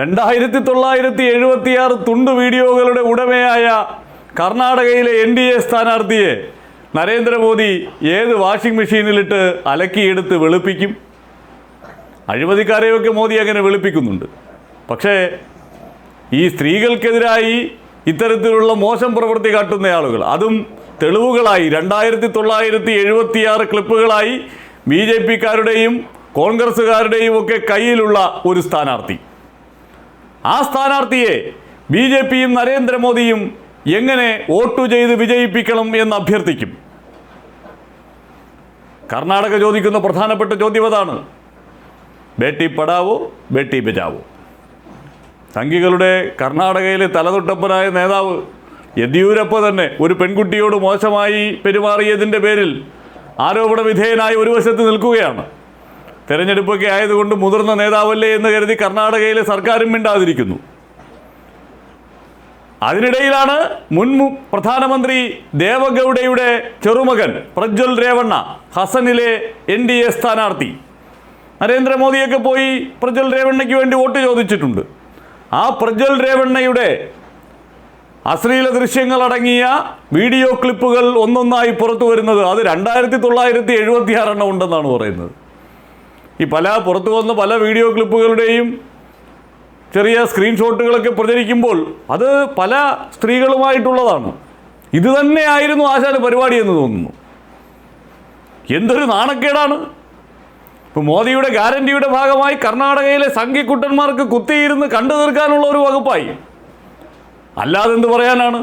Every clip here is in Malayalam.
രണ്ടായിരത്തി തൊള്ളായിരത്തി എഴുപത്തിയാറ് തുണ്ട് വീഡിയോകളുടെ ഉടമയായ കർണാടകയിലെ എൻ ഡി എ സ്ഥാനാർത്ഥിയെ നരേന്ദ്രമോദി ഏത് വാഷിംഗ് മെഷീനിലിട്ട് അലക്കിയെടുത്ത് വെളുപ്പിക്കും? അഴിമതിക്കാരെയൊക്കെ മോദി അങ്ങനെ വെളുപ്പിക്കുന്നുണ്ട്. പക്ഷേ ഈ സ്ത്രീകൾക്കെതിരായി ഇത്തരത്തിലുള്ള മോശം പ്രവൃത്തി കാട്ടുന്ന ആളുകൾ അതും തെളിവുകളായി രണ്ടായിരത്തി തൊള്ളായിരത്തി എഴുപത്തിയാറ് ക്ലിപ്പുകളായി ബി ജെ പിക്കാരുടെയും കോൺഗ്രസ്സുകാരുടെയും ഒക്കെ കയ്യിലുള്ള ഒരു സ്ഥാനാർത്ഥി. ആ സ്ഥാനാർത്ഥിയെ ബി ജെ പിയും നരേന്ദ്രമോദിയും എങ്ങനെ വോട്ടു ചെയ്ത് വിജയിപ്പിക്കണം എന്ന് അഭ്യർത്ഥിക്കും. കർണാടക ചോദിക്കുന്ന പ്രധാനപ്പെട്ട ചോദ്യം അതാണ്. ബേട്ടി പടാവോ ബേട്ടി ബജാവോ? സംഘികളുടെ കർണാടകയിലെ തലതൊട്ടപ്പനായ നേതാവ് യെദ്യൂരപ്പ തന്നെ ഒരു പെൺകുട്ടിയോട് മോശമായി പെരുമാറിയതിന്റെ പേരിൽ ആരോപണ വിധേയനായി ഒരു വശത്ത് നിൽക്കുകയാണ്. തെരഞ്ഞെടുപ്പൊക്കെ ആയതുകൊണ്ട് മുതിർന്ന നേതാവല്ലേ എന്ന് കരുതി കർണാടകയിലെ സർക്കാരും മിണ്ടാതിരിക്കുന്നു. അതിനിടയിലാണ് മുൻ പ്രധാനമന്ത്രി ദേവഗൌഡയുടെ ചെറുമകൻ പ്രജ്വൽ രേവണ്ണ ഹസനിലെ എൻ ഡി എ സ്ഥാനാർത്ഥി. നരേന്ദ്രമോദിയൊക്കെ പോയി പ്രജ്വൽ രേവണ്ണയ്ക്ക് വേണ്ടി വോട്ട് ചോദിച്ചിട്ടുണ്ട്. ആ പ്രജ്വൽ രേവണ്ണയുടെ അശ്ലീല ദൃശ്യങ്ങളടങ്ങിയ വീഡിയോ ക്ലിപ്പുകൾ ഒന്നൊന്നായി പുറത്തു വരുന്നത് അത് രണ്ടായിരത്തി തൊള്ളായിരത്തി എഴുപത്തിയാറെണ്ണം ഉണ്ടെന്നാണ് പറയുന്നത്. ഈ പല പുറത്തു വന്ന പല വീഡിയോ ക്ലിപ്പുകളുടെയും ചെറിയ സ്ക്രീൻഷോട്ടുകളൊക്കെ പ്രചരിക്കുമ്പോൾ അത് പല സ്ത്രീകളുമായിട്ടുള്ളതാണ്. ഇത് തന്നെയായിരുന്നു ആശാന് പരിപാടി എന്ന് തോന്നുന്നു. എന്തൊരു നാണക്കേടാണ്. ഇപ്പോൾ മോദിയുടെ ഗ്യാരണ്ടിയുടെ ഭാഗമായി കർണാടകയിലെ സംഘിക്കുട്ടന്മാർക്ക് കുത്തിയിരുന്ന് കണ്ടു തീർക്കാനുള്ള ഒരു വകുപ്പായി. അല്ലാതെ എന്ത് പറയാനാണ്?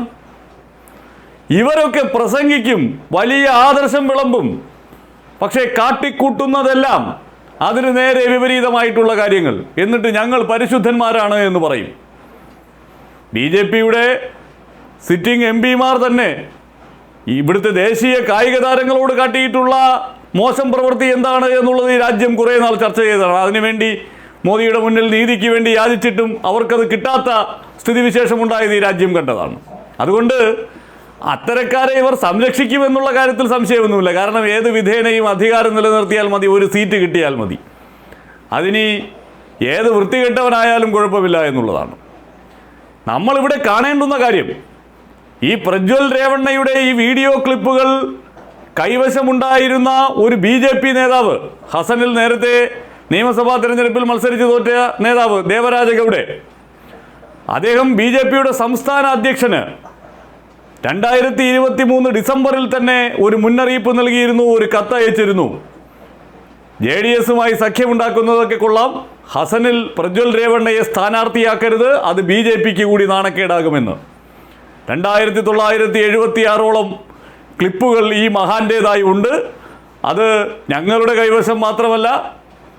ഇവരൊക്കെ പ്രസംഗിക്കും വലിയ ആദർശം വിളമ്പും. പക്ഷേ കാട്ടിക്കൂട്ടുന്നതെല്ലാം അതിന് നേരെ വിപരീതമായിട്ടുള്ള കാര്യങ്ങൾ. എന്നിട്ട് ഞങ്ങൾ പരിശുദ്ധന്മാരാണ് എന്ന് പറയും. ബി ജെ പിയുടെ സിറ്റിംഗ് എം പിമാർ തന്നെ ഇവിടുത്തെ ദേശീയ കായിക താരങ്ങളോട് കാട്ടിയിട്ടുള്ള മോശം പ്രവൃത്തി എന്താണ് എന്നുള്ളത് ഈ രാജ്യം കുറേ നാൾ ചർച്ച ചെയ്തതാണ്. അതിനുവേണ്ടി മോദിയുടെ മുന്നിൽ നീതിക്ക് വേണ്ടി യാചിച്ചിട്ടും അവർക്കത് കിട്ടാത്ത സ്ഥിതിവിശേഷമുണ്ടായത് ഈ രാജ്യം കണ്ടതാണ്. അതുകൊണ്ട് അത്തരക്കാരെ ഇവർ സംരക്ഷിക്കുമെന്നുള്ള കാര്യത്തിൽ സംശയമൊന്നുമില്ല. കാരണം ഏത് വിധേനയും അധികാരം നിലനിർത്തിയാൽ മതി ഒരു സീറ്റ് കിട്ടിയാൽ മതി. അതിനി ഏത് വൃത്തികെട്ടവനായാലും കുഴപ്പമില്ല എന്നുള്ളതാണ്. നമ്മളിവിടെ കാണേണ്ടുന്ന കാര്യം ഈ പ്രജ്വൽ രേവണ്ണയുടെ ഈ വീഡിയോ ക്ലിപ്പുകൾ കൈവശമുണ്ടായിരുന്ന ഒരു ബി ജെ പി നേതാവ് ഹസനിൽ നേരത്തെ നിയമസഭാ തെരഞ്ഞെടുപ്പിൽ മത്സരിച്ച് തോറ്റ നേതാവ് ദേവരാജ ഗൗഡെ അദ്ദേഹം ബി ജെ പിയുടെ സംസ്ഥാന അധ്യക്ഷന് രണ്ടായിരത്തി ഇരുപത്തി മൂന്ന് ഡിസംബറിൽ തന്നെ ഒരു മുന്നറിയിപ്പ് നൽകിയിരുന്നു ഒരു കത്തയച്ചിരുന്നു ജെ ഡി എസുമായി സഖ്യമുണ്ടാക്കുന്നതൊക്കെ കൊള്ളാം. ഹസനിൽ പ്രജ്വൽ രേവണ്ണയെ സ്ഥാനാർത്ഥിയാക്കരുത് അത് ബി ജെ പിക്ക് കൂടി നാണക്കേടാകുമെന്ന്. രണ്ടായിരത്തി തൊള്ളായിരത്തി എഴുപത്തി ആറോളം ക്ലിപ്പുകൾ ഈ മഹാന്റേതായി ഉണ്ട്. അത് ഞങ്ങളുടെ കൈവശം മാത്രമല്ല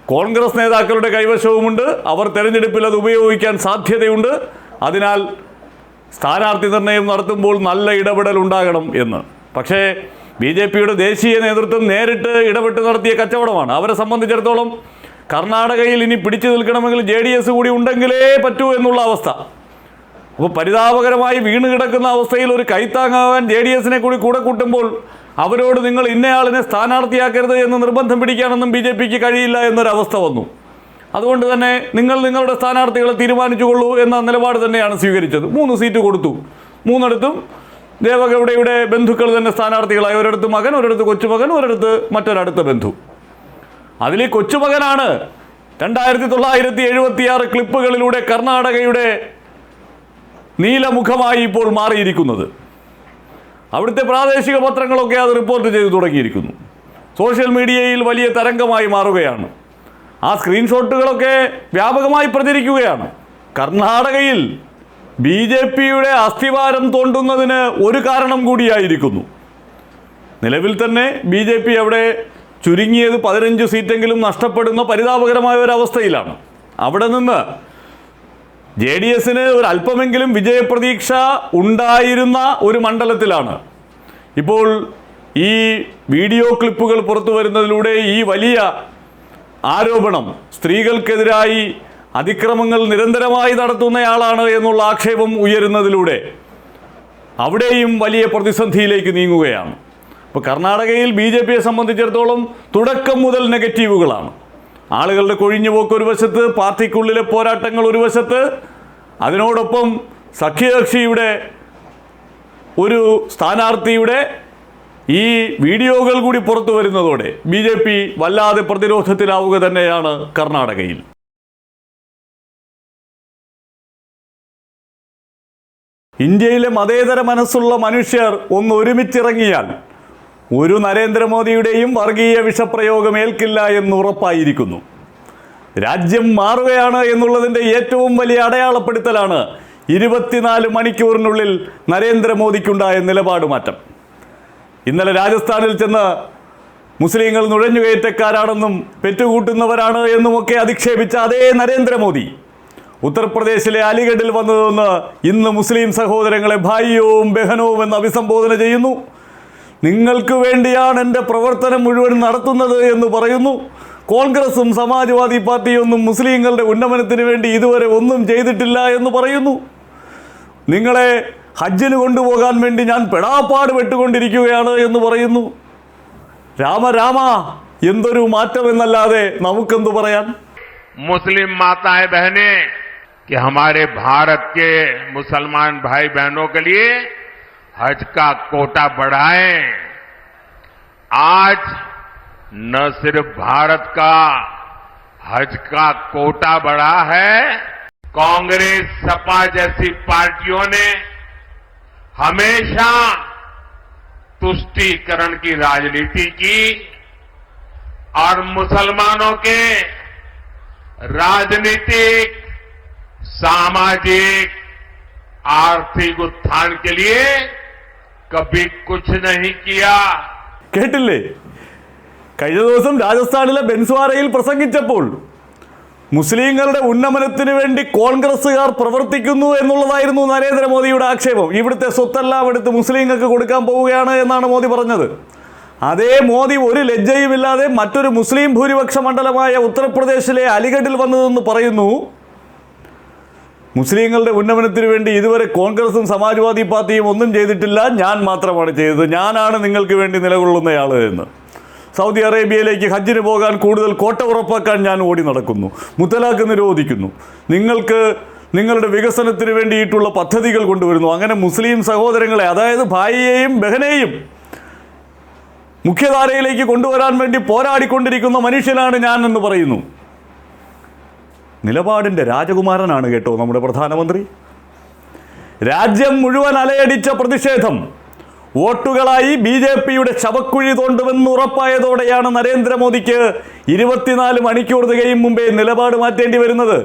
കോൺഗ്രസ് നേതാക്കളുടെ കൈവശവുമുണ്ട്. അവർ തെരഞ്ഞെടുപ്പിൽ അത് ഉപയോഗിക്കാൻ സാധ്യതയുണ്ട്. അതിനാൽ സ്ഥാനാർത്ഥി നിർണയം നടത്തുമ്പോൾ നല്ല ഇടപെടൽ ഉണ്ടാകണം എന്ന്. പക്ഷേ ബി ജെ പിയുടെ ദേശീയ നേതൃത്വം നേരിട്ട് ഇടപെട്ട് നടത്തിയ കച്ചവടമാണ്. അവരെ സംബന്ധിച്ചിടത്തോളം കർണാടകയിൽ ഇനി പിടിച്ചു നിൽക്കണമെങ്കിൽ ജെ ഡി എസ് കൂടി ഉണ്ടെങ്കിലേ പറ്റൂ എന്നുള്ള അവസ്ഥ. അപ്പോൾ പരിതാപകരമായി വീണ് കിടക്കുന്ന അവസ്ഥയിൽ ഒരു കൈത്താങ്ങാവാൻ ജെ ഡി എസിനെ കൂടി കൂടെ കൂട്ടുമ്പോൾ അവരോട് നിങ്ങൾ ഇന്നയാളിനെ സ്ഥാനാർത്ഥിയാക്കരുത് എന്ന് നിർബന്ധം പിടിക്കാനൊന്നും ബി ജെ പിക്ക് കഴിയില്ല എന്നൊരവസ്ഥ വന്നു. അതുകൊണ്ട് തന്നെ നിങ്ങൾ നിങ്ങളുടെ സ്ഥാനാർത്ഥികളെ തീരുമാനിച്ചുകൊള്ളൂ എന്ന നിലപാട് തന്നെയാണ് സ്വീകരിച്ചത്. മൂന്ന് സീറ്റ് കൊടുത്തു. മൂന്നിടത്തും ദേവഗൌഡയുടെ ബന്ധുക്കൾ തന്നെ സ്ഥാനാർത്ഥികളായി. ഒരിടത്ത് മകൻ ഒരിടത്ത് കൊച്ചുമകൻ ഒരിടത്ത് മറ്റൊരടുത്ത ബന്ധു. അതിൽ കൊച്ചുമകനാണ് രണ്ടായിരത്തി തൊള്ളായിരത്തി എഴുപത്തിയാറ് ക്ലിപ്പുകളിലൂടെ കർണാടകയുടെ നീലമുഖമായി ഇപ്പോൾ മാറിയിരിക്കുന്നത്. അവിടുത്തെ പ്രാദേശിക പത്രങ്ങളൊക്കെ അത് റിപ്പോർട്ട് ചെയ്തു തുടങ്ങിയിരിക്കുന്നു. സോഷ്യൽ മീഡിയയിൽ വലിയ തരംഗമായി മാറുകയാണ്. ആ സ്ക്രീൻഷോട്ടുകളൊക്കെ വ്യാപകമായി പ്രചരിക്കുകയാണ്. കർണാടകയിൽ ബി ജെ പിയുടെ അസ്ഥിവാരം തോണ്ടുന്നതിന് ഒരു കാരണം കൂടിയായിരിക്കുന്നു. നിലവിൽ തന്നെ ബി ജെ പി അവിടെ ചുരുങ്ങിയത് പതിനഞ്ച് സീറ്റെങ്കിലും നഷ്ടപ്പെടുന്ന പരിതാപകരമായ ഒരു അവസ്ഥയിലാണ്. അവിടെ നിന്ന് ജെ ഡി എസിന് ഒരു അല്പമെങ്കിലും വിജയപ്രതീക്ഷ ഉണ്ടായിരുന്ന ഒരു മണ്ഡലത്തിലാണ്. ഇപ്പോൾ ഈ വീഡിയോ ക്ലിപ്പുകൾ പുറത്തു വരുന്നതിലൂടെ ഈ വലിയ ആരോപണം സ്ത്രീകൾക്കെതിരായി അതിക്രമങ്ങൾ നിരന്തരമായി നടത്തുന്നയാളാണ് എന്നുള്ള ആക്ഷേപം ഉയരുന്നതിലൂടെ അവിടെയും വലിയ പ്രതിസന്ധിയിലേക്ക് നീങ്ങുകയാണ്. ഇപ്പോൾ കർണാടകയിൽ ബി ജെ പിയെ സംബന്ധിച്ചിടത്തോളം തുടക്കം മുതൽ നെഗറ്റീവുകളാണ്. ആളുകളുടെ കൊഴിഞ്ഞുപോക്ക് ഒരു വശത്ത് പാർട്ടിക്കുള്ളിലെ പോരാട്ടങ്ങൾ ഒരു വശത്ത് അതിനോടൊപ്പം സഖ്യകക്ഷിയുടെ ഒരു സ്ഥാനാർത്ഥിയുടെ ഈ വീഡിയോകൾ കൂടി പുറത്തു വരുന്നതോടെ ബി ജെ പി വല്ലാതെ പ്രതിരോധത്തിലാവുക തന്നെയാണ് കർണാടകയിൽ. ഇന്ത്യയിലെ മതേതര മനസ്സുള്ള മനുഷ്യർ ഒന്ന് ഒരുമിച്ചിറങ്ങിയാൽ ഒരു നരേന്ദ്രമോദിയുടെയും വർഗീയ വിഷപ്രയോഗം ഏൽക്കില്ല എന്ന് ഉറപ്പായിരിക്കുന്നു. രാജ്യം മാറുകയാണ് എന്നുള്ളതിന്റെ ഏറ്റവും വലിയ അടയാളപ്പെടുത്തലാണ് ഇരുപത്തിനാല് മണിക്കൂറിനുള്ളിൽ നരേന്ദ്രമോദിക്കുണ്ടായ നിലപാട് മാറ്റം ഇന്നലെ രാജസ്ഥാനിൽ ചെന്ന് മുസ്ലിങ്ങൾ നുഴഞ്ഞുകയറ്റക്കാരാണെന്നും പെറ്റുകൂട്ടുന്നവരാണ് എന്നുമൊക്കെ അധിക്ഷേപിച്ച അതേ നരേന്ദ്രമോദി. ഉത്തർപ്രദേശിലെ അലിഗഡിൽ വന്നതെന്ന് ഇന്ന് മുസ്ലിം സഹോദരങ്ങളെ ഭായിയോവും ബഹനവും എന്ന് അഭിസംബോധന ചെയ്യുന്നു. നിങ്ങൾക്ക് വേണ്ടിയാണ് എന്റെ പ്രവർത്തനം മുഴുവൻ നടത്തുന്നത് എന്ന് പറയുന്നു. കോൺഗ്രസും സമാജ്വാദി പാർട്ടിയൊന്നും മുസ്ലിങ്ങളുടെ ഉന്നമനത്തിന് വേണ്ടി ഇതുവരെ ഒന്നും ചെയ്തിട്ടില്ല എന്ന് പറയുന്നു. നിങ്ങളെ ഹജ്ജിന് കൊണ്ടുപോകാൻ വേണ്ടി ഞാൻ പെടാപ്പാട് പെട്ടുകൊണ്ടിരിക്കുകയാണ് എന്ന് പറയുന്നു രാമ രാമ എന്തൊരു മാറ്റമെന്നല്ലാതെ നമുക്കെന്ത് പറയാൻ मुस्लिम माताएं बहनें कि हमारे भारत के मुसलमान भाई बहनों के लिए हज का कोटा बढ़ाएं आज न सिर्फ भारत का हज का कोटा बढ़ा है कांग्रेस सपा जैसी पार्टियों ने हमेशा तुष्टीकरण की राजनीति की और मुसलमानों के राजनीतिक सामाजिक आर्थिक उत्थान के लिए कभी कुछ नहीं किया കേട്ടില്ലേ കഴിഞ്ഞ ദിവസം രാജസ്ഥാനിലെ ബെൻസ്വാരയിൽ പ്രസംഗിച്ചപ്പോൾ മുസ്ലിങ്ങളുടെ ഉന്നമനത്തിന് വേണ്ടി കോൺഗ്രസ്സുകാർ പ്രവർത്തിക്കുന്നു എന്നുള്ളതായിരുന്നു നരേന്ദ്രമോദിയുടെ ആക്ഷേപം. ഇവിടുത്തെ സ്വത്തെല്ലാം എടുത്ത് മുസ്ലിങ്ങൾക്ക് കൊടുക്കാൻ പോവുകയാണ് എന്നാണ് മോദി പറഞ്ഞത്. അതേ മോദി ഒരു ലജ്ജയുമില്ലാതെ മറ്റൊരു മുസ്ലിം ഭൂരിപക്ഷ മണ്ഡലമായ ഉത്തർപ്രദേശിലെ അലിഗഡിൽ വന്നതെന്ന് പറയുന്നു. മുസ്ലിങ്ങളുടെ ഉന്നമനത്തിന് വേണ്ടി ഇതുവരെ കോൺഗ്രസും സമാജ്വാദി പാർട്ടിയും ഒന്നും ചെയ്തിട്ടില്ല. ഞാൻ മാത്രമാണ് ചെയ്തത്. ഞാനാണ് നിങ്ങൾക്ക് വേണ്ടി നിലകൊള്ളുന്നയാൾ എന്ന്. സൗദി അറേബ്യയിലേക്ക് ഹജ്ജിന് പോകാൻ കൂടുതൽ കോട്ട ഉറപ്പാക്കാൻ ഞാൻ ഓടി നടക്കുന്നു. മുത്തലാഖ് നിരോധിക്കുന്നു. നിങ്ങൾക്ക് നിങ്ങളുടെ വികസനത്തിന് വേണ്ടിയിട്ടുള്ള പദ്ധതികൾ കൊണ്ടുവരുന്നു. അങ്ങനെ മുസ്ലിം സഹോദരങ്ങളെ അതായത് ഭായിയെയും ബഹനെയും മുഖ്യധാരയിലേക്ക് കൊണ്ടുവരാൻ വേണ്ടി പോരാടിക്കൊണ്ടിരിക്കുന്ന മനുഷ്യനാണ് ഞാൻ എന്ന് പറയുന്നു. നിലപാടിന്റെ രാജകുമാരനാണ് കേട്ടോ നമ്മുടെ പ്രധാനമന്ത്രി. രാജ്യം മുഴുവൻ അലയടിച്ച പ്രതിഷേധം. വോട്ടുകളായി ബി ജെ പിയുടെ ശവക്കുഴി തോണ്ടുമെന്ന് ഉറപ്പായതോടെയാണ് നരേന്ദ്രമോദിക്ക് ഇരുപത്തിനാല് മണിക്കൂർ തികയും മുമ്പേ നിലപാട് മാറ്റേണ്ടി വരുന്നത്.